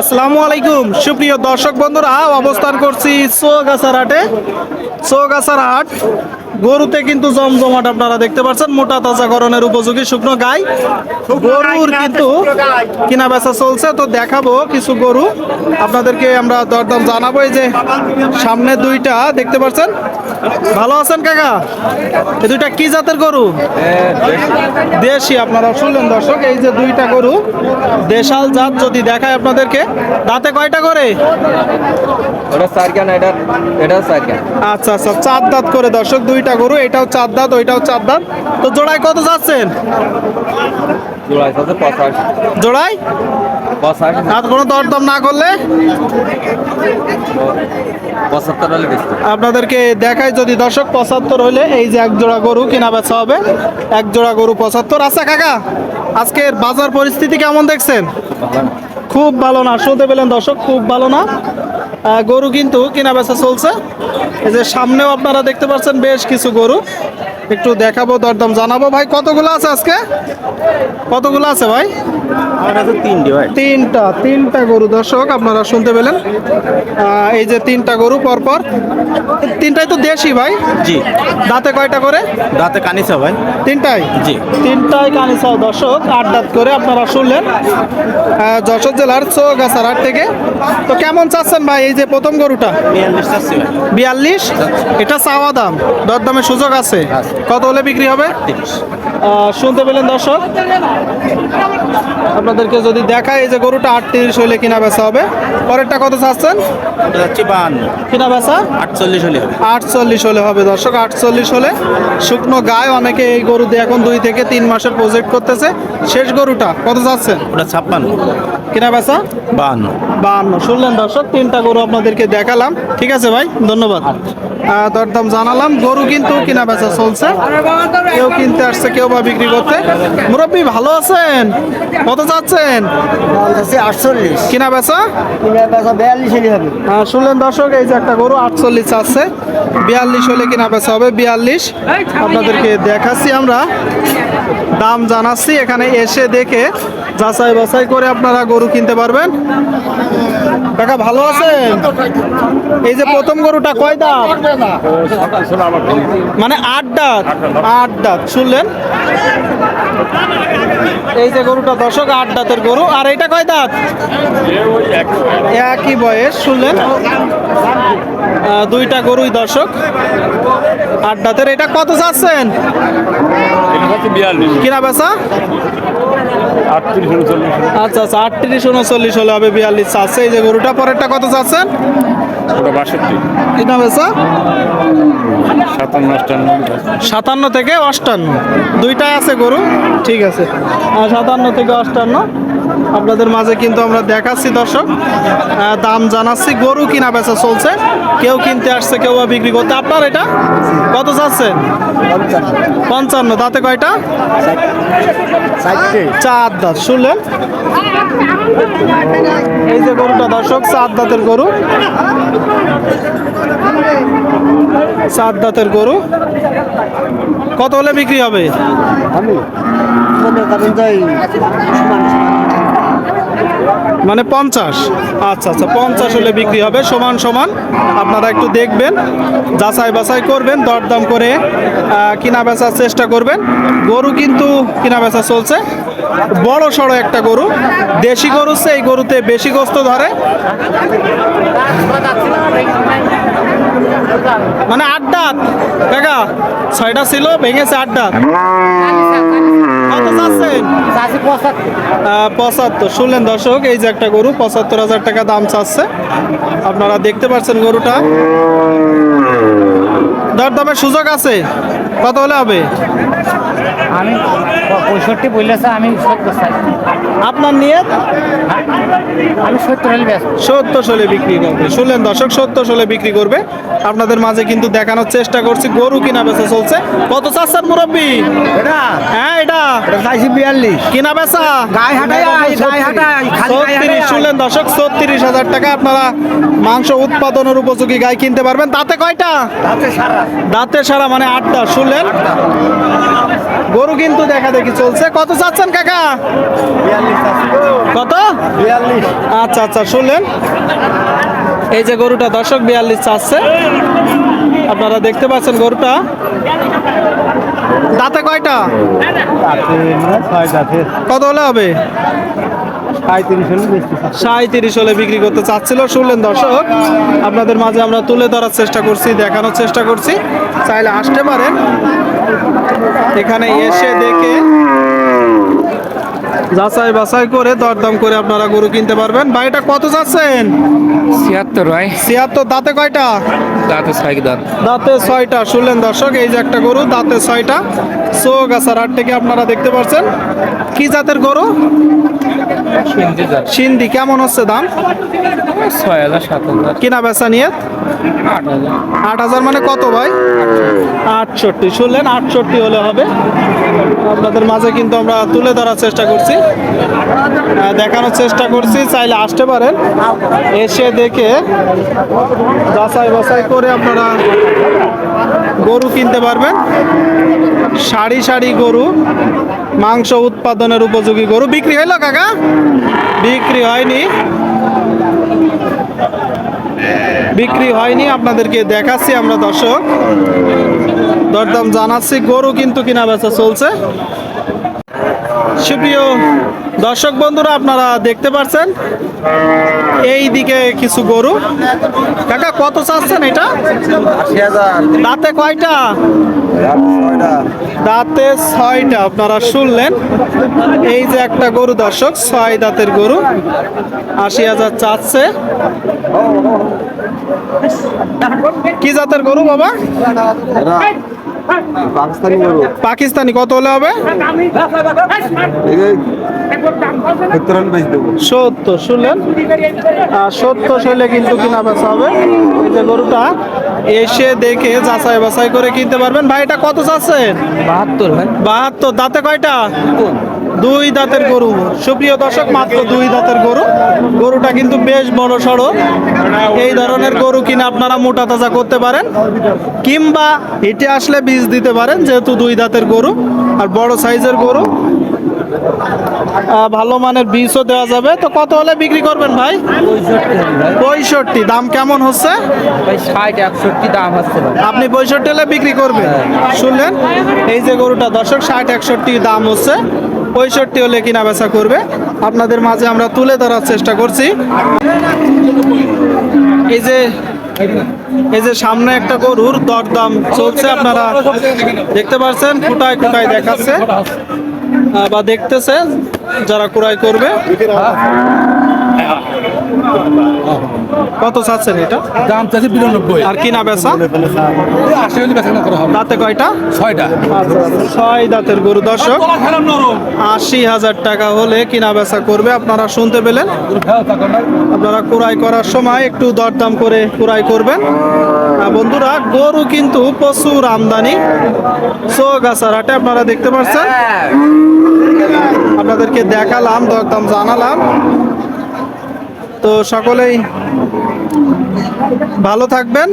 আসসালামু আলাইকুম। সুপ্রিয় দর্শক বন্ধুরা অবস্থান করছি চৌগাছার হাটে। চৌগাছার হাট গরুতে কিন্তু জমজমাট আপনারা দেখতে পাচ্ছেন মোটা তাজা করণের উপযোগী শুকনো গাই। গরুর কিন্তু কিনা বেচা চলছে। তো দেখাবো কিছু গরু। আপনাদেরকে আমরা দরদাম জানাব। এই যে সামনে দুইটা দেখতে পাচ্ছেন? ভালো আছেন কাকা? এই দুইটা কি জাতের গরু? দেশি আপনারা শুনলেন দর্শক এই যে দুইটা গরু দেশাল জাত যদি দেখায় আপনাদেরকে দাঁতে কয়টা করে? আচ্ছা আচ্ছা চার দাঁত করে দর্শক দুইটা গরু এটাও চার দাঁত ওইটাও চার দাঁত। তো জোড়ায় কত যাচ্ছেন? জোড়ায় পঁচাশি। আর কোনো দরদাম না করলে? পঁচাত্তর হলে আপনাদেরকে দেখায় যদি দর্শক পঁচাত্তর হলে এই যে এক জোড়া গরু কিনা বেচা হবে এক জোড়া গরু পঁচাত্তর। আচ্ছা কাকা আজকের বাজার পরিস্থিতি কেমন দেখছেন? খুব ভালো না শুনতে পেলেন দর্শক খুব ভালো না। গরু কিন্তু কেনা বেচা চলছে। এই যে সামনেও আপনারা দেখতে পাচ্ছেন বেশ কিছু গরু। একটু দেখাবো দরদাম জানাব। ভাই কতগুলো আছে আজকে? কতগুলো আছে ভাই? তিনটা তিনটা গরু। দর্শক আপনারা শুনতে পেলেন। এই যে তিনটা গরু পরপর। তিনটাই তো দেশি ভাই? জি। দাঁতে কয়টা করে? দাঁতে কানিসা ভাই। তিনটাই? জি। তিনটাই কানিসাও দর্শক আট দাঁত করে আপনারা শুনলেন। যশোর জেলার চৌগাছার হাট থেকে। তো কেমন চাচ্ছেন ভাই এই যে প্রথম গরুটা? বিয়াল্লিশ বিয়াল্লিশ? এটা চাওয়া দাম। দরদামের সুযোগ আছে। আছে। কত হলে বিক্রি হবে? তিরিশ। শুনতে পেলেন দর্শক? আপনাদেরকে যদি দেখায় এই যে গরুটা আটত্রিশ হইলে কিনা বেচা হবে। পরেরটা কত চাচ্ছেন? কিনা বেচা? আটচল্লিশ হলে হবে। আটচল্লিশ হলে হবে দর্শক আটচল্লিশ হলে শুকনো গায়ে অনেকে এই গরু দিয়ে এখন দুই থেকে তিন মাসের প্রজেক্ট করতেছে। শেষ গরুটা কত চাচ্ছেন? ওটা ছাপ্পান্ন। কিনা বেচা? বাহান্ন। বাহান্ন। শুনলেন দর্শক তিনটা গরু আপনাদেরকে দেখালাম। ঠিক আছে ভাই ধন্যবাদ। দরদাম জানালাম। গরু কিন্তু কিনা বেচা চলছে। কেউ কিনতে আসছে কেউ বা বিক্রি করতে? মুরব্বী ভালো আছেন? কত চাচ্ছেন? আটচল্লিশ। কিনা বেচা? বিয়াল্লিশ হলে হবে। আহ, শুনলেন দর্শক এই যে একটা গরু আটচল্লিশ আছে বিয়াল্লিশ হলে কিনা বেচা হবে? বিয়াল্লিশ। আপনাদেরকে দেখাচ্ছি আমরা। দাম জানাচ্ছি এখানে এসে দেখে যাচাই বাছাই করে আপনারা গরু কিনতে পারবেন। কাকা ভালো আছেন? এই যে প্রথম গরুটা কয় দাঁত? মানে আট দাঁত? আট দাঁত। শুনলেন? এই যে গরুটা, দর্শক, আট দাঁতের গরু। আর এটা কয় দাঁত? একই বয়স, শুনলেন? দুইটা গরুই দর্শক, আট দাঁতের। এটা কত চাচ্ছেন? কিনা বেচা? আচ্ছা আচ্ছা আটত্রিশ, উনচল্লিশ হলে হবে, বিয়াল্লিশ চাচ্ছে। এই যে গরুটা, পরেরটা কত চাচ্ছেন? ওটা বাষট্টি। বেচা? সাতান্ন আটান্ন। সাতান্ন থেকে অষ্টান্ন। দুইটাই আছে গরু। ঠিক আছে। সাতান্ন থেকে অষ্টান্ন। আপনাদের মাঝে কিন্তু আমরা দেখাচ্ছি দর্শক। দাম জানাচ্ছি গরু কিনা বেচা চলছে। কেউ কিনতে আসছে কেউ বিক্রি করতে। আপনার এটা? কত চাচ্ছে পঞ্চান্ন। দাঁতে কয়টা? চার দাঁত। শুনলেন? এই যে গরুটা দর্শক চার দাঁতের গরু। চার দাঁতের গরু। কত হলে বিক্রি হবে? আমি মনে পঞ্চাশ। আচ্ছা আচ্ছা পঞ্চাশ হলে বিক্রি হবে, সমান সমান। আপনারা একটু দেখবেন, যাচাই বাছাই করবেন, দরদাম করে কিনা বেচার চেষ্টা করবেন। গরু কিন্তু কিনা বেচা চলছে। বড় সড়ো একটা গরু। দেশি গরু এই গরুতে বেশি গোস্ত ধরে। মানে দাঁত কাকা, ছয়টা ছিল, ভেঙেছে আট পঁচাত্তর। শুনলেন দর্শক এই যে একটা গরু পঁচাত্তর হাজার টাকা দাম চাচ্ছে। আপনারা দেখতে পাচ্ছেন গরুটা। দরদামের সুযোগ আছে। কত হলে হবে? আমি পঁয়ষট্টি বললেছে আমি সত্তর চাই আপনার নিয়ে আমি সত্তর হলে ব্যস্ত। সত্তর শোলে বিক্রি করবে। শুনলেন দর্শক সত্তর শোলে বিক্রি করবে। আপনাদের মাঝে কিন্তু দেখানোর চেষ্টা করছি গরু কিনা বেচা চলছে। কত চাচ্ছেন মুরব্বী? এটা? হ্যাঁ এটা। চাইছি বিয়াল্লিশ। কিনা বেচা? গায়ে হাঁটাই গায়ে হাঁটাই, ছত্রিশ শুনলেন দর্শক ছত্রিশ হাজার টাকা আপনারা মাংস উৎপাদনের উপযোগী গাই কিনতে পারবেন। তাতে কয়টা? তাতে সারা। দাঁতের সারা মানে আটটা। শুনলেন? গরু কিন্তু দেখা দেখি চলছে। কত চাচ্ছেন কাকা? বিয়াল্লিশ কত? আচ্ছা আচ্ছা শুনলেন। এই যে গরুটা দর্শক বিয়াল্লিশ চাচ্ছে। আপনারা দেখতে পাচ্ছেন গরুটা। দাঁতে কয়টা? কত হলে হবে? সাঁত্রিশ হলে বিক্রি করতে চাচ্ছিল, শুনলেন দর্শক? আপনাদের মাঝে আমরা তুলে ধরার চেষ্টা করছি, দেখানোর চেষ্টা করছি। চাইলে আসতে পারেন। এখানে এসে দেখে যাচাই বাছাই করে দরদাম করে আপনারা গরু কিনতে পারবেন। বাড়িটা কত চাচ্ছেন ছিয়াত্তর ভাই। ছিয়াত্তর দাঁতে কয়টা? দাঁতে ছয় দাঁত। দাঁতে ছয়টা শুনলেন দর্শক এই যে একটা গরু দাঁতে ছয়টা। চৌগাছার হাট থেকে আপনারা দেখতে পাচ্ছেন কি জাতের গরু? সিন্ধি কেমন হচ্ছে দাম? ছয় হাজার সাত হাজার। কিনা বেচা নিয়ে? আট হাজার মানে কত ভাই? আটষট্টি, শুনলেন আটষট্টি হলে হবে। আপনাদের মাঝে কিন্তু আমরা তুলে ধরার চেষ্টা করছি। দেখানোর চেষ্টা করছি, চাইলে আসতে পারেন। এসে দেখে যাচাই বাছাই করে আপনারা গরু কিনতে পারবেন। সারি সারি গরু, মাংস উৎপাদনের উপযোগী গরু। বিক্রি হইল কাকা? বিক্রি হয়নি। বিক্রি হয়নি আপনাদেরকে দেখাচ্ছি আমরা দর্শক। দরদাম জানাচ্ছি গরু কিন্তু কিনা বেচা চলছে। সুপ্রিয় দর্শক বন্ধুরা, আপনারা দেখতে পাচ্ছেন এই দিকে কিছু গরু। কাকা, কত চাচ্ছেন এটা? দাঁতে কয়টা? দাঁতে ছয়টা, আপনারা শুনলেন। এই যে একটা গরু দর্শক, ছয় দাঁতের গরু, আশি হাজার চাচ্ছে। কি জাতের গরু বাবা? পাকিস্তানি গরু পাকিস্তানি কত হলে হবে? সত্তর বেশি শুনলেন? আর সত্তর হলে কিন্তু কিনা বেচা হবে। এই যে গরুটা এসে দেখে যাচাই বাছাই করে কিনতে পারবেন। ভাই এটা কত চাচ্ছেন বাহাত্তর ভাই। বাহাত্তর দাঁতে কয়টা? দুই দাঁতের গরু। সুপ্রিয় দর্শক মাত্র দুই দাঁতের গরু। গরুটা কিন্তু বেশ বড় সড়ো। এই ধরনের গরু কিনে আপনারা মোটা তাজা করতে পারেন কিংবা হেঁটে আসলে বীজ দিতে পারেন যেহেতু দুই দাঁতের গরু আর বড় সাইজের গরু। ভালো মানের বীজও দেওয়া যাবে। তো কত হলে বিক্রি করবেন ভাই? পঁয়ষট্টি। দাম কেমন হচ্ছে? দাম হচ্ছে আপনি পঁয়ষট্টি হলে বিক্রি করবেন। শুনলেন? এই যে গরুটা দর্শক ষাট একষট্টি দাম হচ্ছে। পঁয়ষট্টি হলে কিনা বেচা করবে। আপনাদের মাঝে আমরা তুলে ধরার চেষ্টা করছি। এই যে এই যে সামনে একটা গরুর দরদাম চলছে, আপনারা দেখতে পাচ্ছেন, কোটায় কোটায় দেখাচ্ছে বা দেখতেছে যারা কুড়াই করবে। কত চাচ্ছেন এটা? দাম চাইছে বিরানব্বই। আর কিনা বেচা? আশি হলে বেচা করা হবে দাঁতে কয়টা? ছয়টা। ছয় দাঁতের গরু দর্শক। আশি হাজার টাকা হলে কিনা বেচা করবে। আপনারা শুনতে পেলেন। আপনারা কুড়াই করার সময় একটু দরদাম করে কুড়াই করবেন। বন্ধুরা গরু কিন্তু প্রচুর আমদানি। চৌগাছার হাটে আপনারা দেখতে পাচ্ছেন। আপনাদেরকে দেখালাম দরদাম জানালাম। তো সকলেই ভালো থাকবেন।